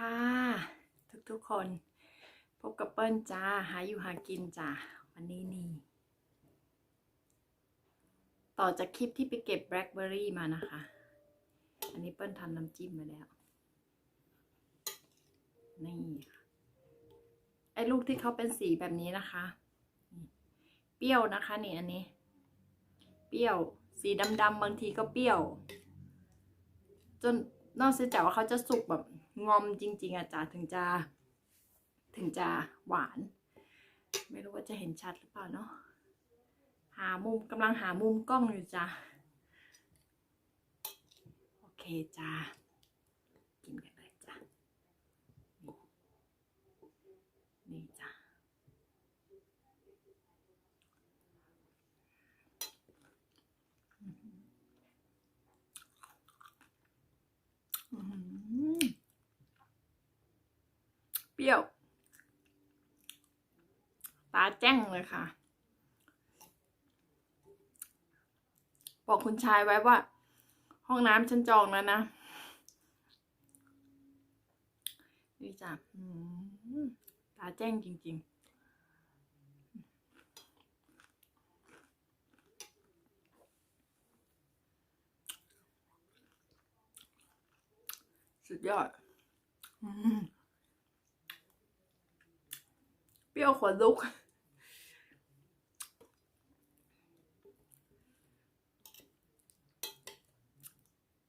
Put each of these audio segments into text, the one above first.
ค่ะ ทุกๆคน พบกับเปิ้ลจ้า หาอยู่หากินจ้าวันนี้นี่ ต่อจากคลิปที่ไปเก็บแบล็คเบอร์รี่มานะคะ อันนี้เปิ้ลทำน้ำจิ้มมาแล้ว นี่ค่ะไอ้ลูกที่เขาเป็นสีแบบนี้นะคะ เปรี้ยวนะคะนี่อันนี้ เปรี้ยวสีดำๆบางทีก็เปรี้ยว จนนอกจากว่าเขาจะสุกแบบ งอมจริง ๆอะจ้าถึงจะถึงจะหวาน ไม่รู้ว่าจะเห็นชัดหรือเปล่าเนาะหามุมกำลังหามุมกล้องอยู่จ้าโอเคจ้ากินกันเลยจ้ะนี่นี่จ้ะอื้อหือ เปรี้ยว ตาแจ้งเลยค่ะ บอกคุณชายไว้ว่า ห้องน้ำฉันจองแล้วนะ นี่จ้ะตาแจ้งจริงๆสุดยอดอ เปรี้ยวขนลุก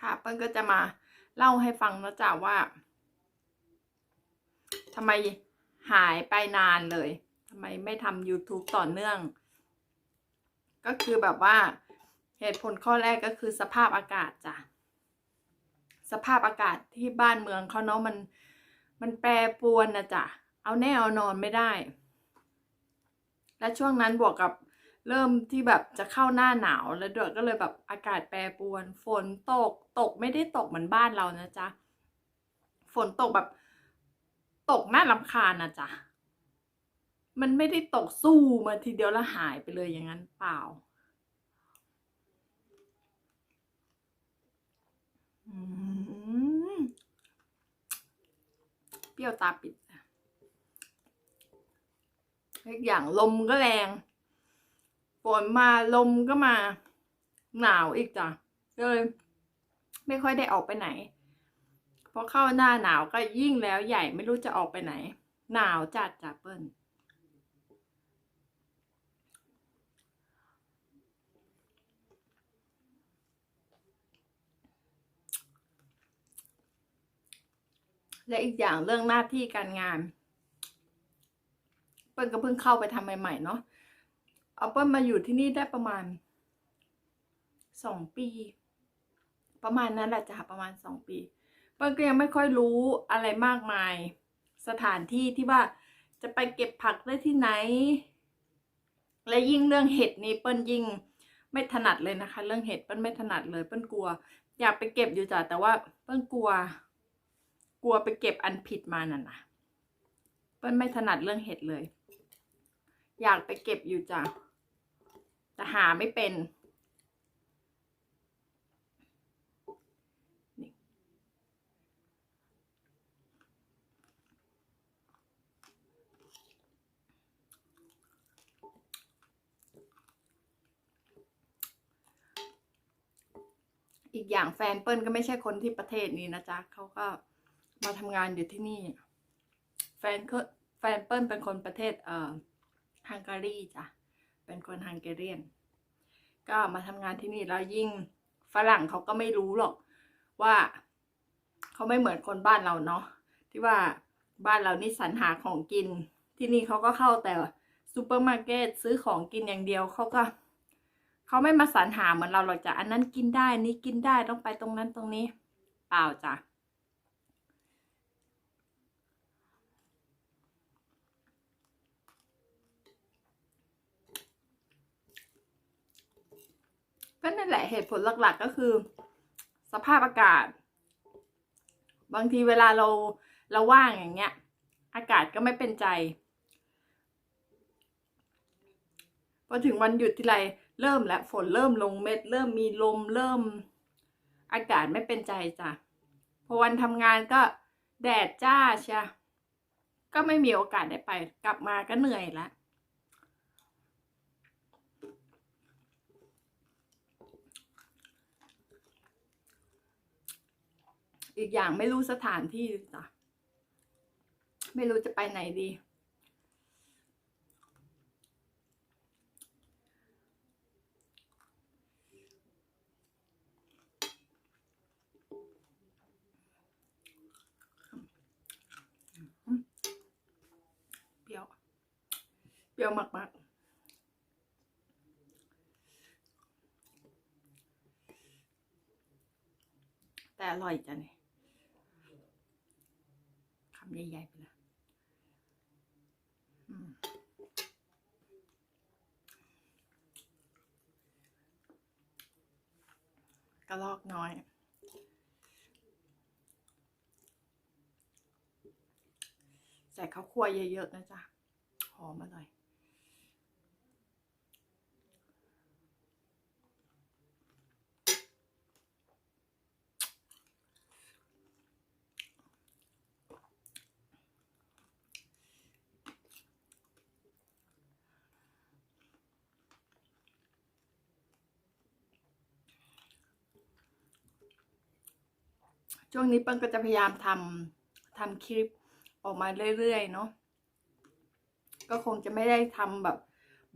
ค่ะเปิ้ลก็จะมาเล่าให้ฟังนะจ๊ะว่าทำไมหายไปนานเลยทำไมไม่ทำ YouTube ต่อเนื่อง ก็คือแบบว่าเหตุผลข้อแรกก็คือสภาพอากาศจ้ะ สภาพอากาศที่บ้านเมืองเขาเนาะมัน มันแปรปรวนนะจ๊ะ เอาแน่เอานอนไม่ได้ และช่วงนั้นบวกกับเริ่มที่แบบจะเข้าหน้าหนาวแล้วด้วยก็เลยแบบอากาศแปรปรวน ฝนตกตกไม่ได้ตกเหมือนบ้านเรานะจ๊ะฝนตกแบบตกน่ารำคาญนะจ๊ะมันไม่ได้ตกสู้มาทีเดียวแล้วหายไปเลยอย่างนั้นเปล่าเปรี้ยวตาปิด อีกอย่างลมก็แรงฝนมาลมก็มา หนาวอีกจ้ะก็เลยไม่ค่อยได้ออกไปไหนพอเข้าหน้าหนาวก็ยิ่งแล้วใหญ่ไม่รู้จะออกไปไหน หนาวจัดจ้ะเปิ้ลและอีกอย่างเรื่องหน้าที่การงาน เปิ้ลก็เพิ่งเข้าไปทำใหม่ๆเนาะเอาเปิ้ลมาอยู่ที่นี่ได้ประมาณสองปี ประมาณนั้นแหละจ้ะประมาณสองปี เปิ้ลก็ยังไม่ค่อยรู้อะไรมากมาย สถานที่ที่ว่าจะไปเก็บผักได้ที่ไหน และยิ่งเรื่องเห็ดนี่เปิ้ลยิ่งไม่ถนัดเลยนะคะ เรื่องเห็ดเปิ้ลไม่ถนัดเลยเปิ้ลกลัว อยากไปเก็บอยู่จ้ะแต่ว่าเปิ้ลกลัว กลัวไปเก็บอันผิดมาน่ะนะเปิ้ลไม่ถนัดเรื่องเห็ดเลย อยากไปเก็บอยู่จ้ะแต่หาไม่เป็นนี่อีกอย่างแฟนเปิ้ลก็ไม่ใช่คนที่ประเทศนี้นะจ๊ะเขาก็มาทำงานอยู่ที่นี่ แฟนแฟนเปิ้ลเป็นคนประเทศเอ่อ ฮังการีจ้ะ เป็นคนฮังการีนก็มาทำงานที่นี่แล้วยิ่งฝรั่งเขาก็ไม่รู้หรอกว่าเขาไม่เหมือนคนบ้านเราเนาะที่ว่าบ้านเรานี่สรรหาของกิน ที่นี่เขาก็เข้าแต่ซูเปอร์มาร์เก็ตซื้อของกินอย่างเดียวเขาก็เขาไม่มาสรรหาเหมือนเราหรอกจ้ะอันนั้นกินได้นี่กินได้ต้องไปตรงนั้นตรงนี้ เปล่าจ้ะ ก็นั่นแหละเหตุผลหลักๆก็คือ สภาพอากาศ บางทีเวลาเราเราว่างอย่างเงี้ย อากาศก็ไม่เป็นใจพอถึงวันหยุดทีไรเริ่มแล้วฝนเริ่มลงเม็ด เริ่มมีลมเริ่ม อากาศไม่เป็นใจจ้ะพอวันทำงานก็แดดจ้าเชียก็ไม่มีโอกาสได้ไป กลับมาก็เหนื่อยแล้ว อีกอย่างไม่รู้สถานที่จ้ะไม่รู้จะไปไหนดี เปรี้ยว เปรี้ยวมากๆแต่อร่อยจังเนี่ย ใหญ่ๆไปเลยกระลอกน้อย ใส่ข้าวคั่วเยอะๆนะจ๊ะ หอมอร่อย ช่วงนี้เปิ้ลก็จะพยายามทำทำคลิปออกมาเรื่อยๆเนาะก็คงจะไม่ได้ทำแบบ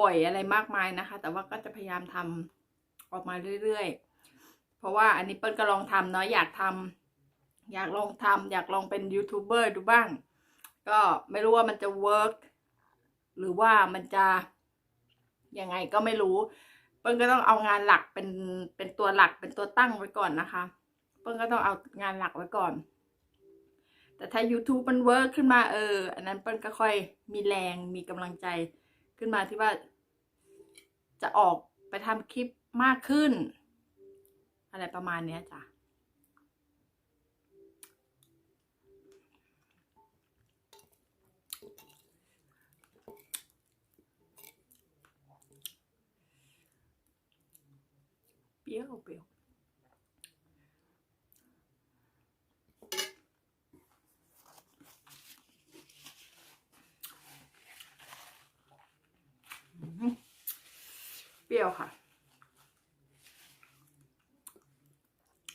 บ่อยอะไรมากมายนะคะ แต่ว่าก็จะพยายามทำออกมาเรื่อยๆ เพราะว่าอันนี้เปิ้ลก็ลองทำเนาะอยากทำอยากลองทำอยากลองเป็นยูทูบเบอร์ดูบ้าง ก็ไม่รู้ว่ามันจะเวิร์กหรือว่ามันจะยังไงก็ไม่รู้ เปิ้ลก็ต้องเอางานหลักเป็นเป็นตัวหลักเป็นตัวตั้งไว้ก่อนนะคะ เปิ้ลก็ต้องเอางานหลักไว้ก่อน แต่ถ้า YouTube มันเวิร์กขึ้นมาเออ อันนั้นเปิ้ลก็ค่อยมีแรงมีกำลังใจขึ้นมาที่ว่า จะออกไปทำคลิปมากขึ้น อะไรประมาณเนี้ยจ้ะเปรี้ยวเปรี้ยว อืมเป รี้ยวค่ะ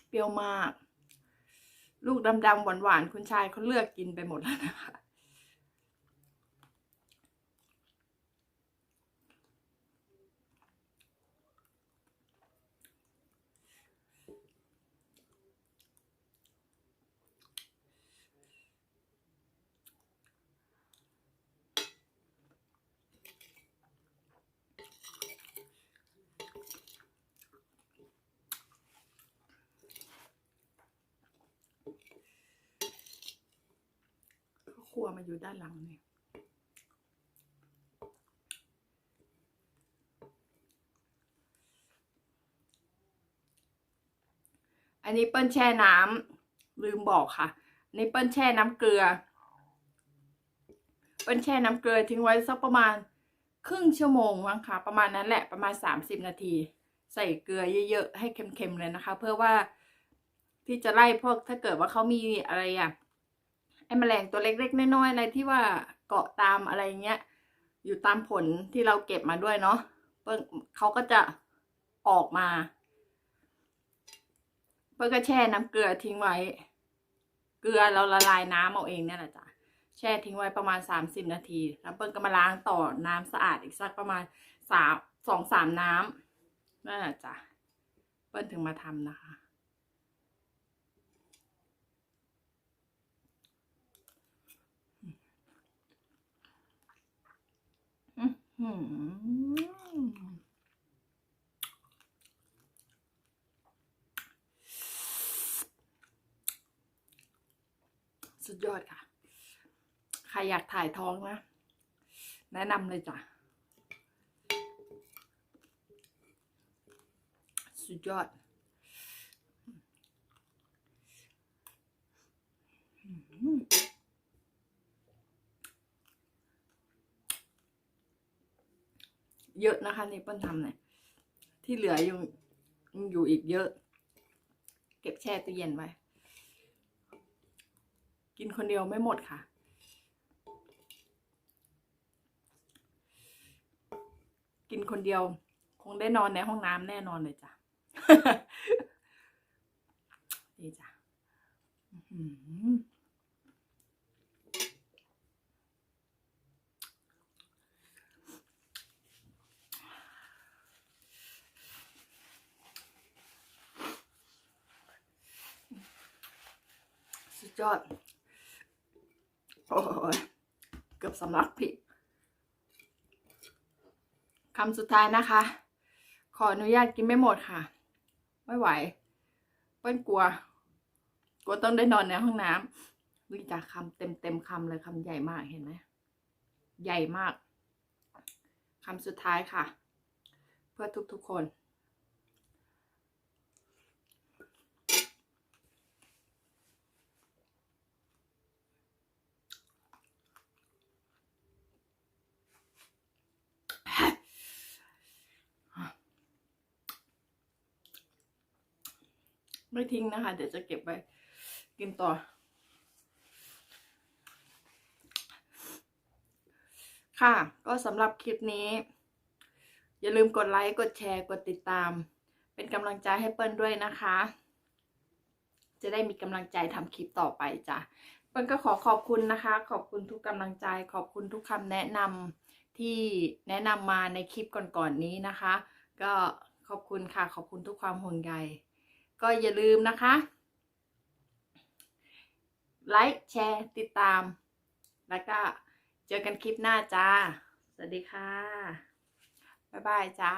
เปรี้ยวมาก ลูกดำๆหวานๆ คุณชายเขาเลือกกินไปหมดแล้วนะคะ รัวมาอยู่ด้านหลังเนี่ยอันนี้เปิ้ลแช่น้ำลืมบอกค่ะนนี้เปิ้ลแช่น้ำเกลือ เปิ้ลแช่น้ำเกลือทิ้งไว้สักประมาณครึ่งชั่วโมงมั้งค่ะประมาณนั้นแหละประมาณสามสิบนาที ใส่เกลือเยอะๆให้เค็มๆเลยนะคะ เพื่อว่าที่จะไล่พวกถ้าเกิดว่าเขามีอะไรอะ ไอ้แมลงตัวเล็กๆน้อยๆอะไรที่ว่าเกาะตามอะไรเงี้ย อยู่ตามผลที่เราเก็บมาด้วยเนาะเปิ้ลเขาก็จะออกมาเปิ้ลก็แช่น้ำเกลือทิ้งไว้ เกลือเราละลายน้ำเอาเองเนี่ยแหละจ้ะแช่ทิ้งไว้ประมาณสามสิบนาที แล้วเปิ้ลก็มาล้างต่อน้ำสะอาดอีกสักประมาณสามสองสามน้ำนั่นแหละจ้ะเปิ้ลถึงมาทำนะคะ อืม สุดยอดค่ะ ใครอยากถ่ายท้องนะ แนะนำเลยจ้ะ สุดยอดอืม เยอะนะคะนี่เปิ้ลทำเนี่ย ที่เหลือยังยังอยู่อีกเยอะ เก็บแช่ตู้เย็นไว้ กินคนเดียวไม่หมดค่ะ กินคนเดียว คงได้นอนในห้องน้ำแน่นอนเลยจ้ะ นี่จ้ะอื้อหือสุด ยอด โอ้ยเกือบสำลักผิดคำสุดท้ายนะคะ ขออนุญาตกินไม่หมดค่ะ ไม่ไหว เปิ้ลกลัว กลัวต้องได้นอนในห้องน้ำวิจาคำเต็มเต็มๆคำเลยคำใหญ่มากเห็นไหม ใหญ่มากคำสุดท้ายค่ะ เพื่อทุกๆคน ไม่ทิ้งนะคะ เดี๋ยวจะเก็บไว้กินต่อ ค่ะ ก็สำหรับคลิปนี้ อย่าลืมกดไลค์ กดแชร์ กดติดตาม เป็นกำลังใจให้เปิ้ลด้วยนะคะ จะได้มีกำลังใจทำคลิปต่อไปจ้ะ เปิ้ลก็ขอขอบคุณนะคะ ขอบคุณทุกกำลังใจ ขอบคุณทุกคำแนะนำที่แนะนำมาในคลิปก่อนๆนนี้นะคะ ก็ขอบคุณค่ะ ขอบคุณทุกความห่วงใย ก็อย่าลืมนะคะ ไลค์แชร์ ติดตาม แล้วก็เจอกันคลิปหน้าจ้า สวัสดีค่ะ บ๊ายบายจ้า